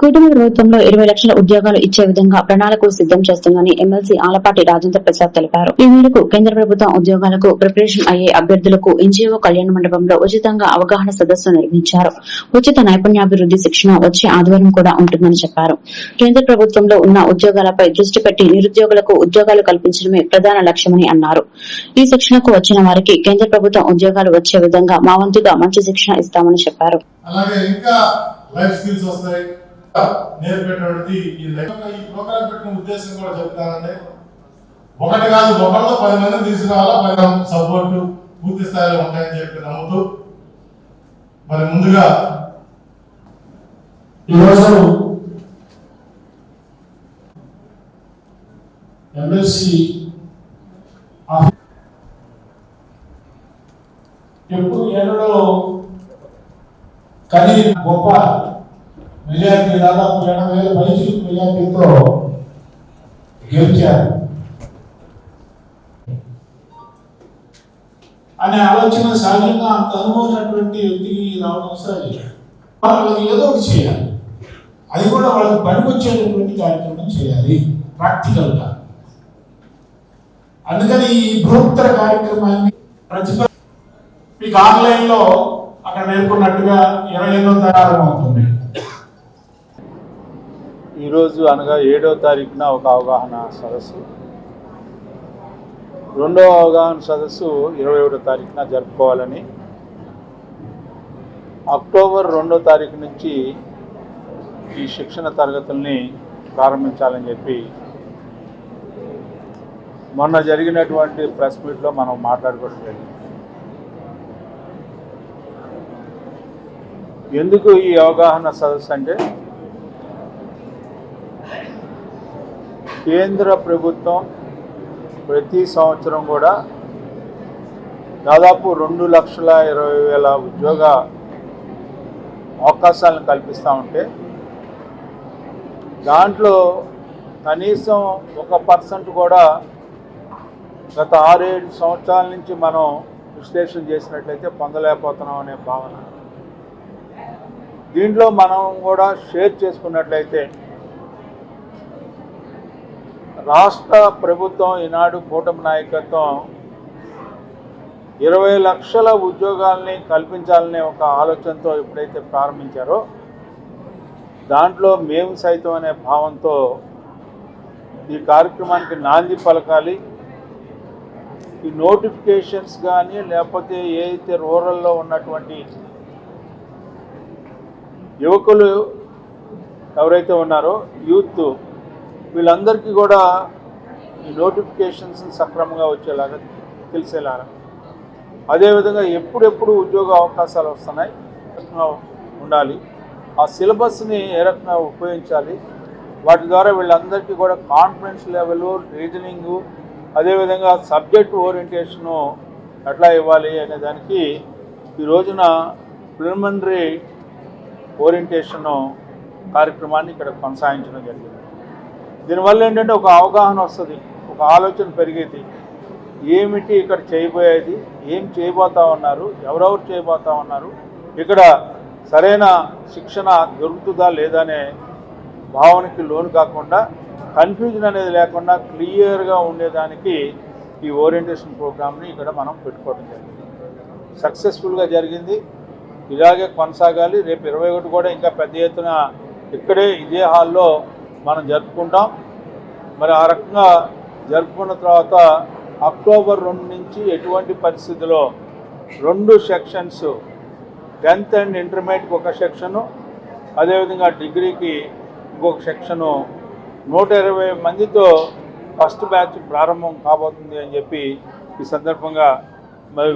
కూటమి ప్రభుత్వంలో ఇరవై లక్షల ఉద్యోగాలు ఇచ్చే విధంగా ప్రణాళికలు సిద్దం చేస్తుందని ఎమ్మెల్సీ ఆలపాటి రాజేంద్ర ప్రసాద్ తెలిపారు. ఈ మేరకు కేంద్ర ప్రభుత్వం ఉద్యోగాలకు ప్రిపరేషన్ అయ్యే అభ్యర్థులకు ఎన్జీఓ కళ్యాణ మండపంలో ఉచితంగా అవగాహన సదస్సు నిర్వహించారు. ఉచిత నైపుణ్యాభివృద్ది శిక్షణ వచ్చే ఆదివారం కూడా ఉంటుందని చెప్పారు. కేంద్ర ప్రభుత్వంలో ఉన్న ఉద్యోగాలపై దృష్టి పెట్టి నిరుద్యోగులకు ఉద్యోగాలు కల్పించడమే ప్రధాన లక్ష్యమని అన్నారు. ఈ శిక్షణకు వచ్చిన వారికి కేంద్ర ప్రభుత్వం ఉద్యోగాలు వచ్చే విధంగా మా వంతుగా మంచి శిక్షణ ఇస్తామని చెప్పారు. అలాగే ఇంకా లైఫ్ స్కిల్స్ వస్తాయి. నేర్పేటువంటిది ఈ లెక్క. ఈ ప్రోగ్రామ్ పెట్టిన ఉద్దేశం కూడా చెప్తానండి. ఒకటి కాదు ఒకరిలో పది మంది తీసుకురావాలా? పది సపోర్ట్ పూర్తి స్థాయిలో ఉంటాయని చెప్పి నమ్ముతూ మరి ముందుగా ఈరోజు ఎంఎస్సి ఎప్పుడు ఏడలో కానీ గొప్ప మెజార్టీ దాదాపు ఎనభై వేల మనిషి మెజార్టీతో గెలిచారు. అనే ఆలోచన సహజంగా అంత అనుభవం వ్యక్తికి రావడం సరి వాళ్ళకి ఏదో ఒకటి చేయాలి. అది కూడా వాళ్ళకి పనికొచ్చేటటువంటి కార్యక్రమం చేయాలి. ప్రాక్టికల్గా అందుకని ఈ బృహత్తర కార్యక్రమాన్ని ప్రతిభ మీకు ఆన్లైన్లో అక్కడ నేర్కొన్నట్టుగా ఇరవై ఎనిమిది తయారు అవుతుంది ఈరోజు అనగా ఏడో తారీఖున ఒక అవగాహన సదస్సు. రెండో అవగాహన సదస్సు ఇరవై ఒకటో తారీఖున జరుపుకోవాలని. అక్టోబర్ రెండో తారీఖు నుంచి ఈ శిక్షణ తరగతుల్ని ప్రారంభించాలని చెప్పి మొన్న జరిగినటువంటి ప్రెస్ మీట్లో మనం మాట్లాడుకోవడం జరిగింది. ఎందుకు ఈ అవగాహన సదస్సు అంటే కేంద్ర ప్రభుత్వం ప్రతి సంవత్సరం కూడా దాదాపు రెండు లక్షల ఇరవై వేల ఉద్యోగ అవకాశాలను కల్పిస్తూ ఉంటే దాంట్లో కనీసం ఒక పర్సెంట్ కూడా గత ఆరేడు సంవత్సరాల నుంచి మనం విశ్లేషణ చేసినట్లయితే పొందలేకపోతున్నాం అనే భావన. దీంట్లో మనం కూడా షేర్ చేసుకున్నట్లయితే రాష్ట్ర ప్రభుత్వం ఈనాడు కూటమి నాయకత్వం ఇరవై లక్షల ఉద్యోగాల్ని కల్పించాలనే ఒక ఆలోచనతో ఎప్పుడైతే ప్రారంభించారో దాంట్లో మేము సైతం అనే భావంతో ఈ కార్యక్రమానికి నాంది పలకాలి. ఈ నోటిఫికేషన్స్ కానీ లేకపోతే ఏదైతే రూరల్లో ఉన్నటువంటి యువకులు ఎవరైతే ఉన్నారో యూత్ వీళ్ళందరికీ కూడా ఈ నోటిఫికేషన్స్ సక్రమంగా వచ్చేలాగా తెలిసేలాగా అదేవిధంగా ఎప్పుడెప్పుడు ఉద్యోగ అవకాశాలు వస్తున్నాయి? ఉండాలి. ఆ సిలబస్ని ఏ రకంగా ఉపయోగించాలి? వాటి ద్వారా వీళ్ళందరికీ కూడా కాన్ఫిడెన్స్ లెవెల్ రీజనింగు అదేవిధంగా సబ్జెక్ట్ ఓరియంటేషను ఎట్లా ఇవ్వాలి అనే దానికి ఈ రోజున ప్రిలిమినరీ ఓరియంటేషన్ కార్యక్రమాన్ని ఇక్కడ కొనసాగించడం జరిగింది. దీనివల్ల ఏంటంటే ఒక అవగాహన వస్తుంది ఒక ఆలోచన పెరిగేది. ఏమిటి ఇక్కడ చేయబోయేది ఏం చేయబోతా ఉన్నారు ఎవరెవరు చేయబోతా ఉన్నారు ఇక్కడ సరైన శిక్షణ దొరుకుతుందా లేదా అనే భావనకి లోను కాకుండా కన్ఫ్యూజన్ అనేది లేకుండా క్లియర్గా ఉండేదానికి ఈ ఓరియంటేషన్ ప్రోగ్రామ్ని ఇక్కడ మనం పెట్టుకోవడం జరిగింది. సక్సెస్ఫుల్గా జరిగింది. ఇలాగే కొనసాగాలి. రేపు ఇరవై ఒకటి కూడా ఇంకా పెద్ద ఎత్తున ఇక్కడే ఇదే హాల్లో మనం జరుపుకుంటాం. మరి ఆ రకంగా జరుపుకున్న తర్వాత అక్టోబర్ రెండు నుంచి ఎటువంటి పరిస్థితిలో రెండు సెక్షన్స్ టెన్త్ అండ్ ఇంటర్మీడియట్కి ఒక సెక్షను అదేవిధంగా డిగ్రీకి ఇంకొక సెక్షను నూట ఇరవై మందితో ఫస్ట్ బ్యాచ్ ప్రారంభం కాబోతుంది అని చెప్పి ఈ సందర్భంగా మరి